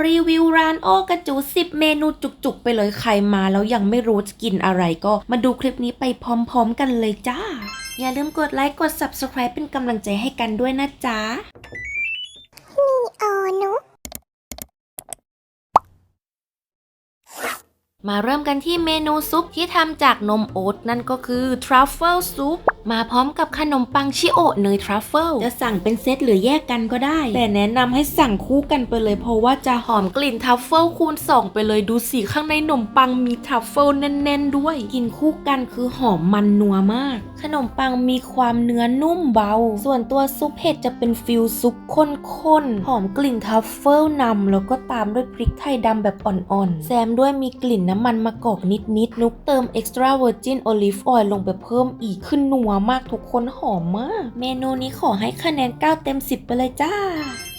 รีวิวร้านโอกระจู10เมนูจุกๆ ไปเลยใครมาแล้วยังไม่รู้จะกินอะไรก็มาดูคลิปนี้ไปพร้อมๆกันเลยจ้า อย่าลืมกดไลค์กด Subscribe เป็นกำลังใจให้กันด้วยนะจ๊ะโอนุมาเริ่มกันที่เมนูซุปที่ทำจากนมโอ๊ตนั่นก็คือ Truffle ซุป มาพร้อมกับขนมปังชิโอะเนยทรัฟเฟิลจะสั่งเป็นเซตหรือแยกกันก็ได้ แต่แนะนำให้สั่งคู่กันไปเลยเพราะว่าจะหอมกลิ่นทรัฟเฟิลคูณ 2 ไปเลยดูสิข้างในขนมปังมีทรัฟเฟิลแน่น ๆ ด้วย กินคู่กันคือหอมมันนัวมาก ขนมปังมีความเนื้อนุ่มเบา ส่วนตัวซุปเห็ดจะเป็นฟิลซุปข้นๆหอมกลิ่นทรัฟเฟิลนำแล้วก็ตามด้วยพริกไทยดำแบบอ่อนๆแซมด้วยมีกลิ่นน้ำมันมะกอกนิดๆนุกเติม extra virgin olive oil ลงไปเพิ่มอีกขึ้นนัวมากทุกคนหอมมาก เมนูนี้ขอให้คะแนน 9 เต็ม 10 ไปเลยจ้า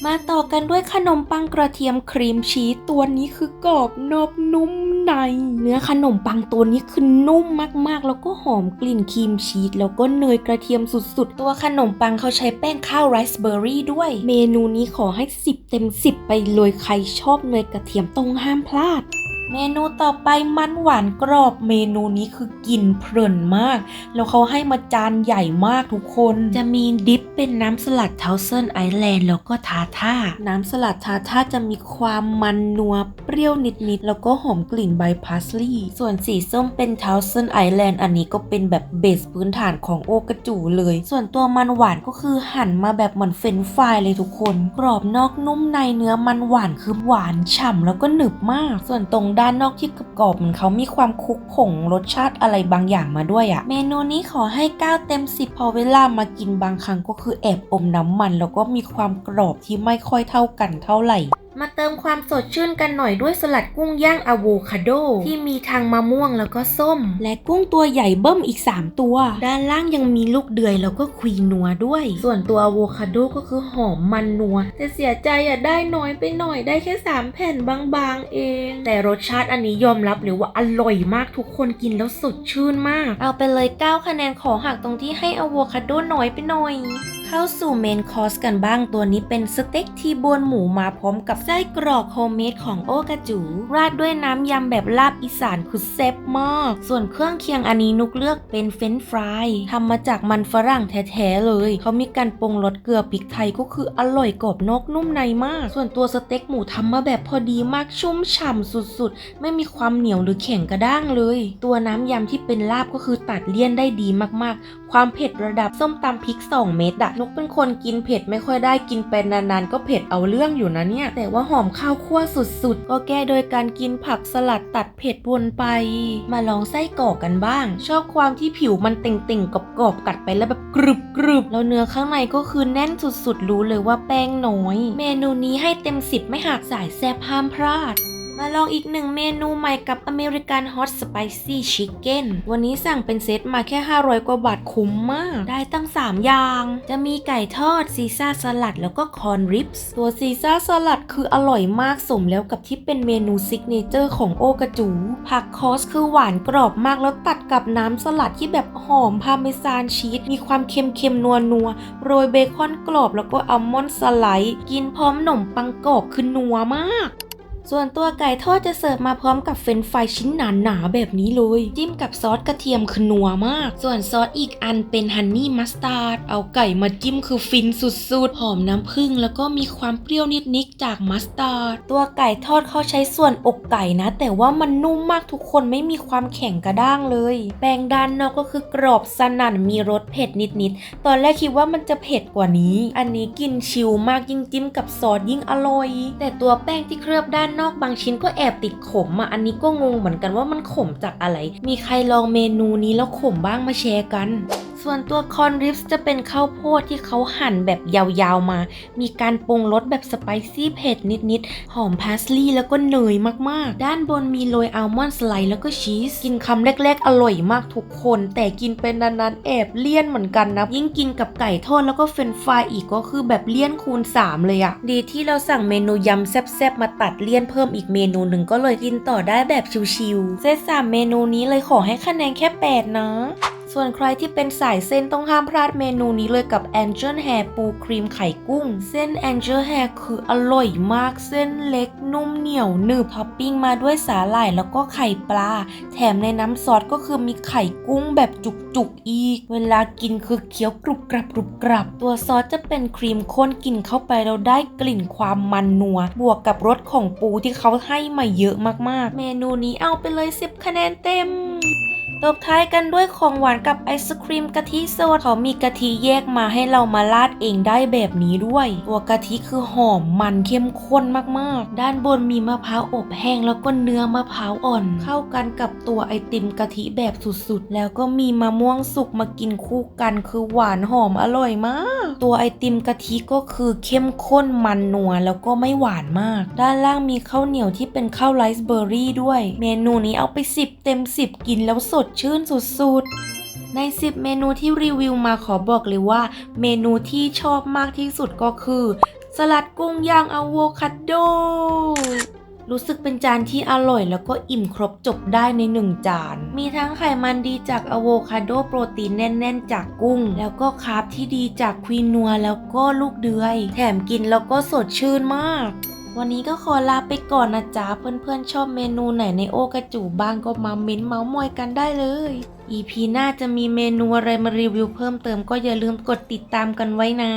มาต่อกันด้วยขนมปังกระเทียมครีมชีสตัวนี้คือกรอบนอกนุ่มใน เนื้อขนมปังตัวนี้คือนุ่มมากๆ แล้วก็หอมกลิ่นครีมชีสแล้วก็เนยกระเทียมสุดๆ ตัวขนมปังเขาใช้แป้งข้าวไรซ์เบอร์รี่ด้วย เมนูนี้ขอให้ 10 เต็ม 10 ไปเลยใครชอบเนยกระเทียมต้องห้ามพลาด เมนูต่อไปมันหวานกรอบเมนูนี้คือกินเพลินมาก แล้วเขาให้มาจานใหญ่มากทุกคน จะมีดิปเป็นน้ำสลัดเทาเซนไอแลนด์แล้วก็ทาท่า น้ำสลัดทาท่าจะมีความมันนัวเปรี้ยวนิดๆ แล้วก็หอมกลิ่นใบพาสลีย์ส่วนสีส้มเป็นเทาเซนไอแลนด์อันนี้ก็เป็นแบบเบสพื้นฐานของโอกระจูเลย ส่วนตัวมันหวานก็คือหั่นมาแบบเหมือนเฟรนช์ฟรายเลยทุกคน กรอบนอกนุ่มในเนื้อมันหวานคือหวานฉ่ำแล้วก็หนึบมาก ส่วนตรงด้านานนอกที่กรอบๆเหมือนเขามีความคลุกผงรสชาติอะไรบางอย่างมาด้วยอะเมนูนี้ขอให้ 9 เต็ม 10 พอเวลามากินบางครั้งก็คือแอบอมน้ำมัน แล้วก็มีความกรอบที่ไม่ค่อยเท่ากันเท่าไหร่ มาเติมความสดชื่นกันหน่อยด้วยสลัดกุ้งย่างอะโวคาโด ที่มีทางมะม่วงแล้วก็ส้ม และกุ้งตัวใหญ่เบิ้มอีก 3 ตัว ด้านล่างยังมีลูกเดือยแล้วก็ควีนัวด้วย ส่วนตัวอะโวคาโดก็คือหอมมันนัว แต่เสียใจอะได้น้อยไปหน่อยได้แค่ 3 แผ่นบางๆเอง แต่รสชาติอันนี้ยอมรับเลยว่าอร่อยมากทุกคนกินแล้วสดชื่นมาก เอาไปเลย 9 คะแนนขอหักตรงที่ให้อะโวคาโดน้อยไปหน่อย เข้าสู่เมนคอร์สกันบ้างตัวนี้เป็นสเต็กทีโบนหมูมาพร้อมกับไส้กรอกโฮมเมดของโอกาจู ราดด้วยน้ำยำแบบลาบอีสานคือแซ่บมาก ส่วนเครื่องเคียงอันนี้นุกเลือกเป็นเฟรนฟรายทำมาจากมันฝรั่งแท้ๆเลย เขามีการปรุงรสเกลือพริกไทยก็คืออร่อยกรอบนอกนุ่มในมาก ส่วนตัวสเต็กหมูทำมาแบบพอดีมากชุ่มฉ่ำสุดๆ ไม่มีความเหนียวหรือแข็งกระด้างเลย ตัวน้ำยำที่เป็นลาบก็คือตัดเลี่ยนได้ดีมากๆ ความเผ็ดระดับส้มตำพริก 2 เม็ดอะนุกเป็นคนกินเผ็ดไม่ค่อยได้กินไปนานๆ ก็เผ็ดเอาเรื่องอยู่นะเนี่ย แต่ว่าหอมข้าวคั่วสุดๆ ก็แก้โดยการกินผักสลัดตัดเผ็ดวนไป มาลองไส้กรอกกันบ้าง ชอบความที่ผิวมันเต่งๆกรอบๆกัดไปแล้วแบบกรึบกรึบๆแล้วเนื้อข้างในก็คือแน่นสุดๆ รู้เลยว่าแป้งน้อย เมนูนี้ให้เต็ม10ไม่หักสายแซ่บห้ามพลาด มาลองอีกหนึ่งเมนูใหม่กับ American Hot Spicy Chicken วันนี้สั่งเป็นเซตมาแค่ 500 กว่าบาทคุ้มมาก ได้ตั้ง 3 อย่าง จะมีไก่ทอดซีซ่าสลัด แล้วก็คอนริปส์ตัวซีซ่าสลัดคืออร่อยมากสมแล้วกับที่เป็นเมนูซิกเนเจอร์ของโอกระจู ผักคอสคือหวานกรอบมากแล้วตัดกับน้ำสลัดที่แบบหอมพาเมซานชีสมีความเค็มๆนัวๆโรยเบคอนกรอบแล้วก็อัลมอนด์สไลด์กินพร้อมขนมปังกรอบคือนัวมาก ส่วนตัวไก่ทอดจะเสิร์ฟมาพร้อมกับเฟรนฟรายชิ้นหนาๆแบบนี้เลย จิ้มกับซอสกระเทียมคือนัวมาก ส่วนซอสอีกอันเป็นฮันนี่มัสตาร์ดเอาไก่มาจิ้มคือฟินสุดๆ หอมน้ำผึ้งแล้วก็มีความเปรี้ยวนิดๆจากมัสตาร์ดตัวไก่ทอดเขาใช้ส่วนอกไก่นะ แต่ว่ามันนุ่มมากทุกคนไม่มีความแข็งกระด้างเลยแป้งด้านนอกก็คือกรอบสนั่นมีรสเผ็ดนิดๆตอนแรกคิดว่ามันจะเผ็ดกว่านี้ อันนี้กินชิลมากยิ่งจิ้มกับซอสยิ่งอร่อย แต่ตัวแป้งที่เคลือบด้านนอกบางชิ้นก็แอบติดขมอะอันนี้ก็งงเหมือนกันว่ามันขมจากอะไร มีใครลองเมนูนี้แล้วขมบ้างมาแชร์กัน ส่วนตัวคอนริปส์จะเป็นข้าวโพดที่เขาหั่นแบบยาวๆมา มีการปรุงรสแบบสไปซี่เผ็ดนิดๆ หอมพาสลีย์แล้วก็เนยมากๆ ด้านบนมีโรยอัลมอนด์สไลด์แล้วก็ชีส กินคำแรกๆ อร่อยมากทุกคน แต่กินเป็นนานๆ แอบเลี่ยนเหมือนกันนะ ยิ่งกินกับไก่ทอดแล้วก็เฟรนฟรายอีกก็คือแบบเลี่ยนคูณ 3 เลยอะดีที่เราสั่งเมนูยำแซ่บๆ มาตัดเลี่ยนเพิ่มอีกเมนูหนึ่งก็เลยกินต่อได้แบบชิวๆเซตสามเมนูนี้เลยขอให้คะแนนแค่ 8 นะ ส่วนใครที่เป็นสายเส้นต้องห้ามพลาดเมนูนี้เลยกับ Angel Hair ปูครีมไข่กุ้ง เส้น Angel Hair คืออร่อยมากเส้นเล็กนุ่มเหนียวหนึบท็อปปิ้งมาด้วยสาหร่ายแล้วก็ไข่ปลา แถมในน้ำซอสก็คือมีไข่กุ้งแบบจุกๆอีก เวลากินคือเคี้ยวกรุบกรับกรุบกรับ ตัวซอสจะเป็นครีมข้นกินเข้าไปเราได้กลิ่นความมันนัว บวกกับรสของปูที่เขาให้มาเยอะมากๆ เมนูนี้เอาไปเลย 10 คะแนนเต็ม ตบท้ายกันด้วยของหวานกับไอศครีมกะทิสดเขามีกะทิแยกมาให้เรามาราดเองได้แบบนี้ด้วย ตัวกะทิคือหอมมันเข้มข้นมากๆ ด้านบนมีมะพร้าวอบแห้งแล้วก็เนื้อมะพร้าวอ่อน เข้ากันกับตัวไอติมกะทิแบบสุดๆ แล้วก็มีมะม่วงสุกมากินคู่กันคือหวานหอมอร่อยมาก ตัวไอติมกะทิก็คือเข้มข้นมันนัวแล้วก็ไม่หวานมาก ด้านล่างมีข้าวเหนียวที่เป็นข้าวไรซ์เบอร์รี่ด้วย เมนูนี้เอาไป 10 เต็ม 10 กินแล้วสดชื่นสุดๆ ใน 10 เมนูที่รีวิวมาขอบอกเลยว่า เมนูที่ชอบมากที่สุดก็คือ สลัดกุ้งย่างอะโวคาโด รู้สึกเป็นจานที่อร่อยแล้วก็อิ่มครบจบได้ในหนึ่งจาน มีทั้งไขมันดีจากอะโวคาโดโปรตีนแน่นๆ จากกุ้ง แล้วก็คาร์บที่ดีจากควีนัวแล้วก็ลูกเดือย แถมกินแล้วก็สดชื่นมาก วันนี้ก็ขอลาไปก่อนนะจ๊ะ เพื่อนๆชอบเมนูไหนในโอกระจูบ้างก็มาเม้นเมาส์มอยกันได้เลย EP หน้าจะมีเมนูอะไรมารีวิวเพิ่มเติมก็อย่าลืมกดติดตามกันไว้นะ